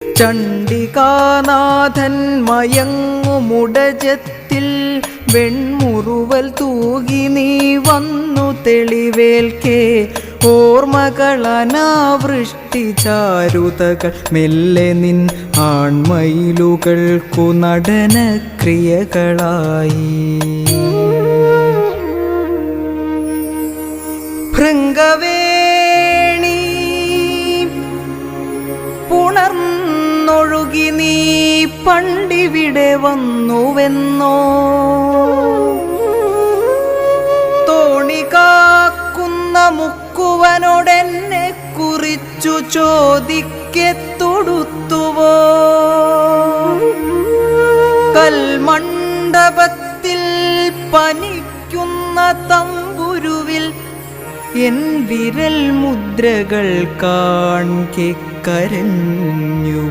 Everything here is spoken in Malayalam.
ചണ്ഡികാനാഥൻ മയങ്ങുമുടജത്തിൽ വെൺമുറുവൽ തൂകി നീ വന്നു തെളിവേൽക്കേ. ഓർമ്മകളനാവൃഷ്ടി ചാരുതകൾ മെല്ലെ നിൻ ആൺമയിലുകൾക്കു നടനക്രിയകളായി. ഭൃംഗവേണി പണ്ടിവിടെ വന്നുവെന്നോ? തോണി കാക്കുന്ന മുക്കുവനോടെന്നെ കുറിച്ചു ചോദിക്കെ തൊടുത്തുവോ കൽമണ്ഡപത്തിൽ പനിക്കുന്ന തമ്പുരുവിൽ എൻ വിരൽ മുദ്രകൾ കാൺകെ കരഞ്ഞു.